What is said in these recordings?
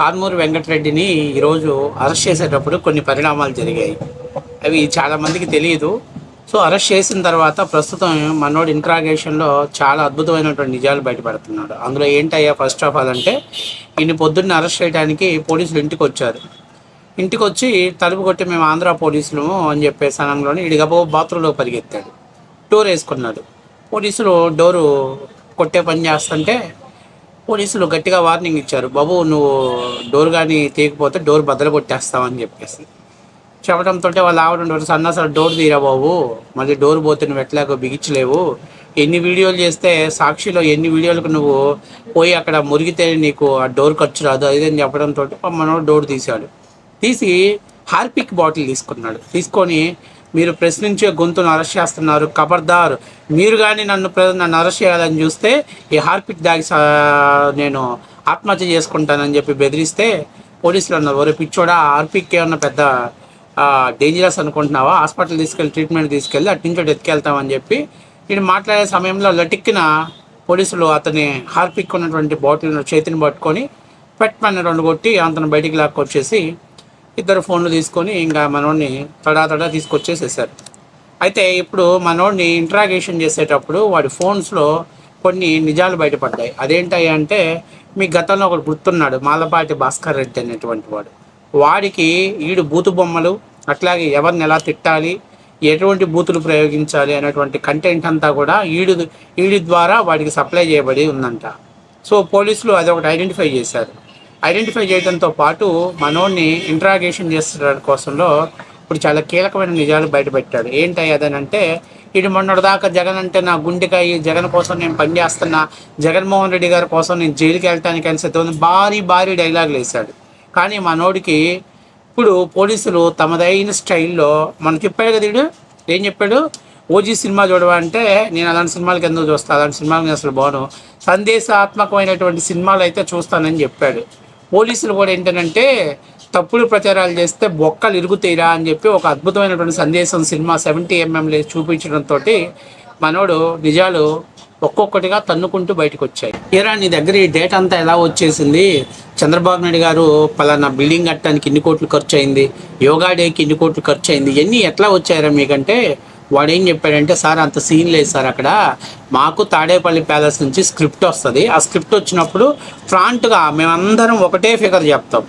కాన్మూరి వెంకటరెడ్డిని ఈరోజు అరెస్ట్ చేసేటప్పుడు కొన్ని పరిణామాలు జరిగాయి. అవి చాలా మందికి తెలియదు సో అరెస్ట్ చేసిన తర్వాత ప్రస్తుతం మనోడు ఇంట్రాగేషన్లో చాలా అద్భుతమైనటువంటి నిజాలు బయటపడుతున్నాడు. అందులో ఏంటయ్యా ఫస్ట్ ఆఫ్ ఆల్ అంటే ఈయన పొద్దున్న అరెస్ట్ చేయడానికి పోలీసులు ఇంటికి వచ్చారు ఇంటికి వచ్చి తలుపు కొట్టి మేము ఆంధ్ర పోలీసులము అని చెప్పే స్థానంలోనే ఇడిగబో బాత్రూంలో పరిగెత్తాడు. డోర్ వేసుకున్నాడు. పోలీసులు డోరు కొట్టే పని చేస్తుంటే పోలీసులు గట్టిగా వార్నింగ్ ఇచ్చారు. బాబు నువ్వు డోర్ కానీ తీయకపోతే డోర్ బద్దలు కొట్టేస్తావని చెప్పేసి. చెప్పడంతో వాళ్ళు ఆవిడ ఉండరు సన్న అసలు డోర్ తీరా బాబు. మళ్ళీ డోర్ పోతే నువ్వు ఎట్లాగో బిగించలేవు. ఎన్ని వీడియోలు చేస్తే సాక్షిలో ఎన్ని వీడియోలకు నువ్వు పోయి అక్కడ మురిగితే నీకు ఆ డోర్ ఖర్చు రాదు. అదని చెప్పడంతో మనోడు డోర్ తీశాడు. తీసి హార్పిక్ బాటిల్ తీసుకున్నాడు. తీసుకొని మీరు ప్రశ్నించే గొంతును అరెస్ట్ చేస్తున్నారు ఖబర్దార్ మీరు కానీ నన్ను ప్ర- నన్ను అరెస్ట్ చేయాలని చూస్తే ఈ హార్పిక్ దాగి నేను ఆత్మహత్య చేసుకుంటానని చెప్పి బెదిరిస్తే పోలీసులు అన్నారు ఒరే పిచ్చోడా హార్పిక్ ఏమన్నా పెద్ద డేంజరస్ అనుకుంటున్నావా? హాస్పిటల్ తీసుకెళ్ళి ట్రీట్మెంట్ తీసుకెళ్ళి అటు నుంచి ఎత్తుకెళ్తామని చెప్పి నేను మాట్లాడే సమయంలో లటిక్కిన పోలీసులు అతని హార్పిక్ ఉన్నటువంటి బాటిల్ చేతిని పట్టుకొని పెట్టమని రెండు కొట్టి అతను బయటికి లాక్కొచ్చేసి ఇద్దరు ఫోన్లు తీసుకొని ఇంకా మనోడిని తడా తడా తీసుకొచ్చేసేసారు. అయితే ఇప్పుడు మనోడిని ఇంట్రాగేషన్ చేసేటప్పుడు వాడి ఫోన్స్లో కొన్ని నిజాలు బయటపడ్డాయి. అదేంటాయి అంటే మీ గతంలో ఒకడు గుర్తున్నాడు మాలపాటి భాస్కర్ రెడ్డి అనేటువంటి వాడు. వాడికి ఈడు బూతు బొమ్మలు అట్లాగే ఎవరిని ఎలా తిట్టాలి ఎటువంటి బూతులు ప్రయోగించాలి అనేటువంటి కంటెంట్ అంతా కూడా ఈడు ఈడి ద్వారా వాడికి సప్లై చేయబడి ఉందంట. సో పోలీసులు అది ఒకటి ఐడెంటిఫై చేశారు. ఐడెంటిఫై చేయడంతో పాటు మనోడిని ఇంట్రాగేషన్ చేస్తున్న కోసంలో ఇప్పుడు చాలా కీలకమైన నిజాలు బయటపెట్టాడు. ఏంటి అదనంటే మొన్నోడి దాకా జగన్ అంటే నా గుండెకాయ జగన్ కోసం నేను పనిచేస్తున్నా జగన్మోహన్ రెడ్డి గారి కోసం నేను జైలుకి వెళ్ళటానికి అని సిద్ధం భారీ భారీ డైలాగులు వేశాడు. కానీ మనోడికి ఇప్పుడు పోలీసులు తమదైన స్టైల్లో మనకు చెప్పాడు కదా వీడు ఏం చెప్పాడు? ఓజీ సినిమా చూడవా అంటే నేను అలాంటి సినిమాలకి ఎందుకు చూస్తాను అలాంటి సినిమాలకి నేను అసలు బాను సందేశాత్మకమైనటువంటి సినిమాలు అయితే చూస్తానని చెప్పాడు. పోలీసులు కూడా ఏంటంటే తప్పుడు ప్రచారాలు చేస్తే బొక్కలు ఇరుగుతాయిరా అని చెప్పి ఒక అద్భుతమైనటువంటి సందేశం సినిమా సెవెంటీ ఎంఎంలో చూపించడంతో మనోడు నిజాలు ఒక్కొక్కటిగా తన్నుకుంటూ బయటకు వచ్చాయి ఏరా నీ దగ్గర ఈ డేటా అంతా ఎలా వచ్చేసింది? చంద్రబాబు నాయుడు గారు పలానా బిల్డింగ్ కట్టడానికి ఇన్ని కోట్లు ఖర్చు అయింది యోగా డేకి ఇన్ని కోట్లు ఖర్చు అయింది ఇవన్నీ ఎట్లా వచ్చాయరా మీకంటే? వాడు ఏం చెప్పాడంటే సార్ అంత సీన్ లేదు సార్ అక్కడ. మాకు తాడేపల్లి ప్యాలెస్ నుంచి స్క్రిప్ట్ వస్తుంది. ఆ స్క్రిప్ట్ వచ్చినప్పుడు ఫ్రాంట్గా మేమందరం ఒకటే ఫిగర్ చెప్తాం.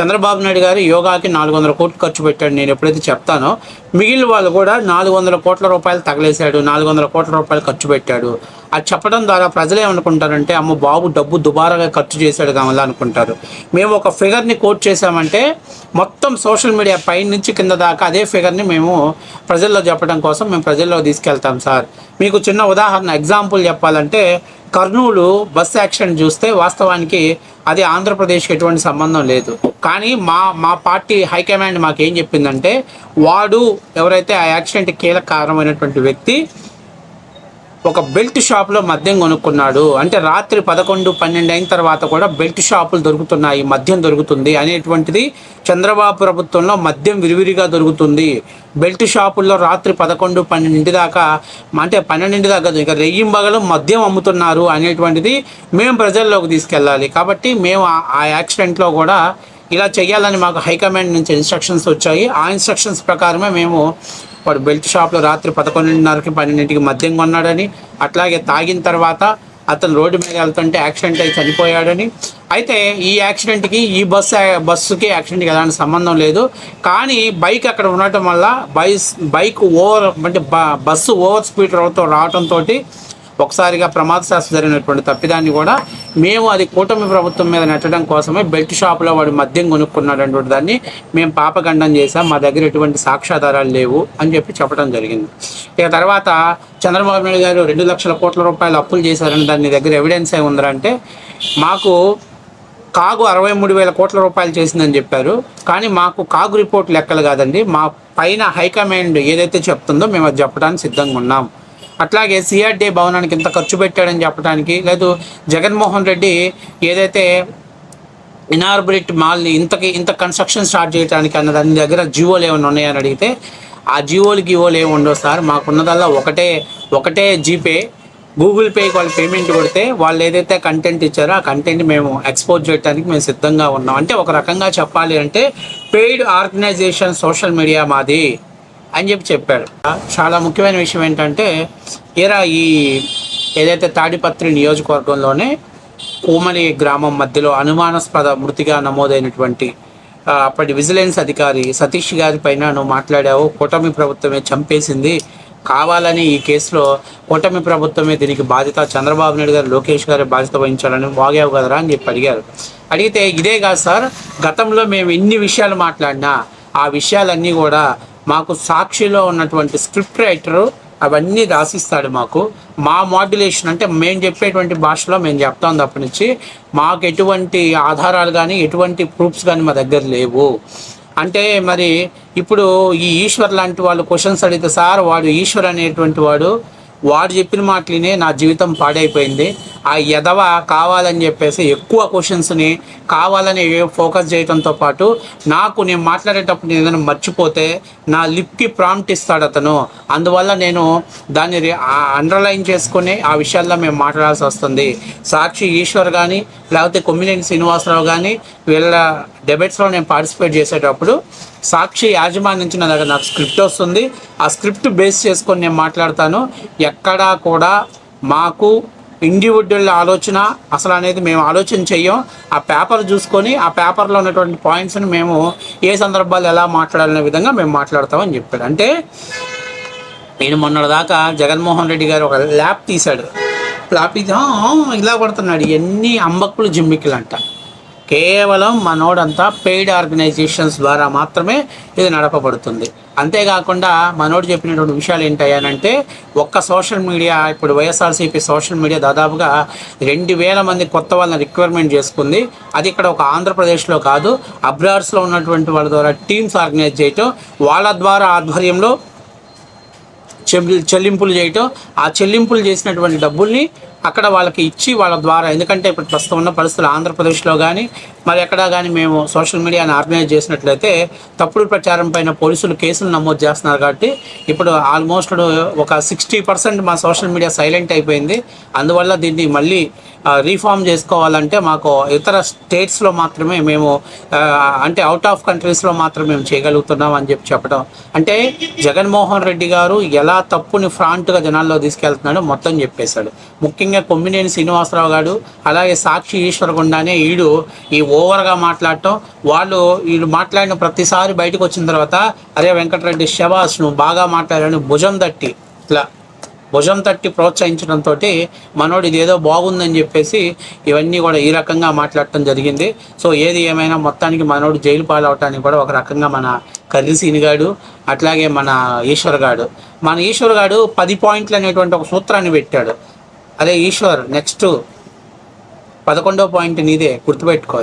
చంద్రబాబు నాయుడు గారు యోగాకి నాలుగు వందల కోట్లు ఖర్చు పెట్టాడు. నేను ఎప్పుడైతే చెప్తానో మిగిలిన వాళ్ళు కూడా నాలుగు వందల కోట్ల రూపాయలు తగలేశాడు. నాలుగు వందల కోట్ల రూపాయలు ఖర్చు పెట్టాడు. అది చెప్పడం ద్వారా ప్రజలు ఏమనుకుంటారంటే అమ్మ బాబు డబ్బు దుబారాగా ఖర్చు చేశాడు కావాలా అనుకుంటారు. మేము ఒక ఫిగర్ని కోట్ చేసామంటే మొత్తం సోషల్ మీడియా పై నుంచి కింద దాకా అదే ఫిగర్ని మేము ప్రజల్లో చెప్పడం కోసం మేము ప్రజల్లో తీసుకెళ్తాం సార్. మీకు చిన్న ఉదాహరణ ఎగ్జాంపుల్ చెప్పాలంటే కర్నూలు బస్ యాక్సిడెంట్ చూస్తే వాస్తవానికి అది ఆంధ్రప్రదేశ్కి ఎటువంటి సంబంధం లేదు. కానీ మా మా పార్టీ హైకమాండ్ మాకు ఏం చెప్పిందంటే వాడు ఎవరైతే ఆ యాక్సిడెంట్ కీలక కారణమైనటువంటి వ్యక్తి ఒక బెల్ట్ షాప్లో మద్యం కొనుక్కున్నాడు. అంటే రాత్రి పదకొండు పన్నెండు అయిన తర్వాత కూడా బెల్ట్ షాపులు దొరుకుతున్నాయి మద్యం దొరుకుతుంది అనేటువంటిది చంద్రబాబు ప్రభుత్వంలో మద్యం విరివిరిగా దొరుకుతుంది. బెల్ట్ షాపుల్లో రాత్రి పదకొండు పన్నెండింటి దాకా అంటే పన్నెండింటి దాకా కాదు, ఇక రెయ్యింబగలు మద్యం అమ్ముతున్నారు అనేటువంటిది మేము ప్రజల్లోకి తీసుకెళ్ళాలి. కాబట్టి మేము ఆ యాక్సిడెంట్లో కూడా ఇలా చేయాలని మాకు హైకమాండ్ నుంచి ఇన్స్ట్రక్షన్స్ వచ్చాయి. ఆ ఇన్స్ట్రక్షన్స్ ప్రకారమే మేము వాడు బెల్ట్ షాప్లో రాత్రి పదకొండున్నరకి పన్నెండింటికి మద్యం కొన్నాడని అట్లాగే తాగిన తర్వాత అతను రోడ్డు మీద వెళ్తుంటే యాక్సిడెంట్ అయి చనిపోయాడని. అయితే ఈ యాక్సిడెంట్కి ఈ బస్సు బస్సుకి యాక్సిడెంట్కి ఎలాంటి సంబంధం లేదు. కానీ బైక్ అక్కడ ఉండటం వల్ల బైస్ బైక్ ఓవర్ అంటే బస్సు ఓవర్ స్పీడ్తో రావడంతో ఒకసారిగా ప్రమాదశాస్త్ర జరిగినటువంటి తప్పిదాన్ని కూడా మేము అది కూటమి ప్రభుత్వం మీద నెట్టడం కోసమే బెల్ట్ షాప్లో వాడు మద్యం కొనుక్కున్నాడు అనేటువంటి దాన్ని మేము పాపగండం చేసాం మా దగ్గర ఎటువంటి సాక్ష్యాధారాలు లేవు అని చెప్పి చెప్పడం జరిగింది. ఇక తర్వాత చంద్రబాబు నాయుడు గారు రెండు లక్షల కోట్ల రూపాయలు అప్పులు చేశారని దాని దగ్గర ఎవిడెన్స్ ఏ ఉందంటే మాకు కాగు అరవై మూడు వేల కోట్ల రూపాయలు చేసిందని చెప్పారు. కానీ మాకు కాగు రిపోర్ట్ లెక్కలు కాదండి. మా పైన హైకమాండ్ ఏదైతే చెప్తుందో మేము అది చెప్పడానికి సిద్ధంగా ఉన్నాం. అట్లాగే సిఆర్డీ భవనానికి ఇంత ఖర్చు పెట్టాడని చెప్పడానికి లేదు జగన్మోహన్ రెడ్డి ఏదైతే ఇనార్బరేట్ మాల్ని ఇంతకి ఇంత కన్స్ట్రక్షన్ స్టార్ట్ చేయడానికి అన్న దాని దగ్గర జియోలు ఏమైనా ఉన్నాయని అడిగితే ఆ జియోలు గియోలు ఏమి ఉండవు సార్ మాకున్నదల్లా ఒకటే ఒకటే జీపే. గూగుల్ పే వాళ్ళు పేమెంట్ కొడితే వాళ్ళు ఏదైతే కంటెంట్ ఇచ్చారో ఆ కంటెంట్ మేము ఎక్స్పోజ్ చేయడానికి మేము సిద్ధంగా ఉన్నాం. అంటే ఒక రకంగా చెప్పాలి అంటే పెయిడ్ ఆర్గనైజేషన్ సోషల్ మీడియా మాది. అని చెప్పి చెప్పాడు. చాలా ముఖ్యమైన విషయం ఏంటంటే ఏరా ఈ ఏదైతే తాడిపత్రి నియోజకవర్గంలోనే కోమలి గ్రామం మధ్యలో అనుమానాస్పద మృతిగా నమోదైనటువంటి అప్పటి విజిలెన్స్ అధికారి సతీష్ గారి పైన నువ్వు మాట్లాడావు కూటమి ప్రభుత్వమే చంపేసింది కావాలని ఈ కేసులో కూటమి ప్రభుత్వమే దీనికి బాధ్యత. చంద్రబాబు నాయుడు గారు లోకేష్ గారు బాధ్యత వహించాలని వాగావు కదరా అని చెప్పి అడిగారు. అడిగితే ఇదే కాదు సార్ గతంలో మేము ఎన్ని విషయాలు మాట్లాడినా ఆ విషయాలన్నీ కూడా మాకు సాక్షిలో ఉన్నటువంటి స్క్రిప్ట్ రైటరు అవన్నీ రాసిస్తాడు మాకు. మా మాడ్యులేషన్ అంటే మేము చెప్పేటువంటి భాషలో మేము చెప్తాం తప్ప నుంచి మాకు ఎటువంటి ఆధారాలు కానీ ఎటువంటి ప్రూఫ్స్ కానీ మా దగ్గర లేవు. అంటే మరి ఇప్పుడు ఈ ఈశ్వర్ లాంటి వాళ్ళు క్వశ్చన్స్ అడిగితే సార్ వాడు ఈశ్వర్ అనేటువంటి వాడు వాడు చెప్పిన మాటలనే నా జీవితం పాడైపోయింది. ఆ ఎదవ కావాలని చెప్పేసి ఎక్కువ క్వశ్చన్స్ని కావాలని ఫోకస్ చేయడంతో పాటు నాకు నేను మాట్లాడేటప్పుడు నేను ఏదైనా మర్చిపోతే నా లిప్కి ప్రాంప్ట్ ఇస్తాడు అతను. అందువల్ల నేను దాన్ని అండర్లైన్ చేసుకొని ఆ విషయాల్లో మేము మాట్లాడాల్సి వస్తుంది. సాక్షి ఈశ్వర్ కానీ లేకపోతే కొమ్మినేని శ్రీనివాసరావు కానీ వీళ్ళ డెబేట్స్లో నేను పార్టిసిపేట్ చేసేటప్పుడు సాక్షి యాజమాన్యం నుంచి నా దగ్గర నాకు స్క్రిప్ట్ వస్తుంది. ఆ స్క్రిప్ట్ బేస్ చేసుకొని నేను మాట్లాడతాను. ఎక్కడా కూడా మాకు ఇండివిజువల్ ఆలోచన అసలు అనేది మేము ఆలోచన చెయ్యం. ఆ పేపర్ చూసుకొని ఆ పేపర్లో ఉన్నటువంటి పాయింట్స్ని మేము ఏ సందర్భాలు ఎలా మాట్లాడాలనే విధంగా మేము మాట్లాడతామని చెప్పాడు. అంటే నేను మొన్నటిదాకా జగన్మోహన్ రెడ్డి గారు ఒక ల్యాబ్ తీశాడు. ల్యాబ్ ఇలా కొడుతున్నాడు. ఎన్ని అంబక్కులు జిమ్మిక్కులు అంట కేవలం మనోడంతా పెయిడ్ ఆర్గనైజేషన్స్ ద్వారా మాత్రమే ఇది నడపబడుతుంది. అంతేకాకుండా మనోడు చెప్పినటువంటి విషయాలు ఏంటయ్యానంటే ఒక్క సోషల్ మీడియా ఇప్పుడు వైఎస్ఆర్సీపీ సోషల్ మీడియా దాదాపుగా రెండు వేల మంది కొత్త వాళ్ళని రిక్వైర్మెంట్ చేసుకుంది. అది ఇక్కడ ఒక ఆంధ్రప్రదేశ్లో కాదు అబ్రార్స్లో ఉన్నటువంటి వాళ్ళ ద్వారా టీమ్స్ ఆర్గనైజ్ చేయటం వాళ్ళ ద్వారా ఆధ్వర్యంలో చెల్లింపులు చేయటం ఆ చెల్లింపులు చేసినటువంటి డబ్బుల్ని అక్కడ వాళ్ళకి ఇచ్చి వాళ్ళ ద్వారా ఎందుకంటే ఇప్పుడు ప్రస్తుతం ఉన్న పరిస్థితులు ఆంధ్రప్రదేశ్లో కానీ మరి ఎక్కడ కానీ మేము సోషల్ మీడియాని ఆర్గనైజ్ చేసినట్లయితే తప్పుడు ప్రచారం పైన పోలీసులు కేసులు నమోదు చేస్తున్నారు కాబట్టి ఇప్పుడు ఆల్మోస్ట్ ఒక సిక్స్టీ పర్సెంట్ మా సోషల్ మీడియా సైలెంట్ అయిపోయింది. అందువల్ల దీన్ని మళ్ళీ రీఫార్మ్ చేసుకోవాలంటే మాకు ఇతర స్టేట్స్లో మాత్రమే మేము అంటే అవుట్ ఆఫ్ కంట్రీస్లో మాత్రమే మేము చేయగలుగుతున్నాం అని చెప్పి చెప్పడం. అంటే జగన్మోహన్ రెడ్డి గారు ఎలా తప్పుని ఫ్రాంట్గా జనాల్లో తీసుకెళ్తున్నాడో మొత్తం చెప్పేశాడు. ముఖ్యంగా కొమ్మినేని శ్రీనివాసరావు గారు అలాగే సాక్షి ఈశ్వరగుండానే ఈడు ఈ ఓవర్గా మాట్లాడటం. వాళ్ళు వీళ్ళు మాట్లాడిన ప్రతిసారి బయటకు వచ్చిన తర్వాత అరే వెంకటరెడ్డి శబాస్ నువ్వు బాగా మాట్లాడాను భుజం తట్టి. ఇట్లా భుజం తట్టి ప్రోత్సహించడంతో మనోడు ఇది ఏదో బాగుందని చెప్పేసి ఇవన్నీ కూడా ఈ రకంగా మాట్లాడటం జరిగింది. సో ఏది ఏమైనా మొత్తానికి మనోడు జైలు పాలవటానికి కూడా ఒక రకంగా మన కర్రీసీనిగాడు అట్లాగే మన ఈశ్వర్గాడు. మన ఈశ్వర్గాడు పది పాయింట్లు అనేటువంటి ఒక సూత్రాన్ని పెట్టాడు. అదే ఈశ్వర్ నెక్స్ట్ పదకొండో పాయింట్ నీదే గుర్తుపెట్టుకోవాలి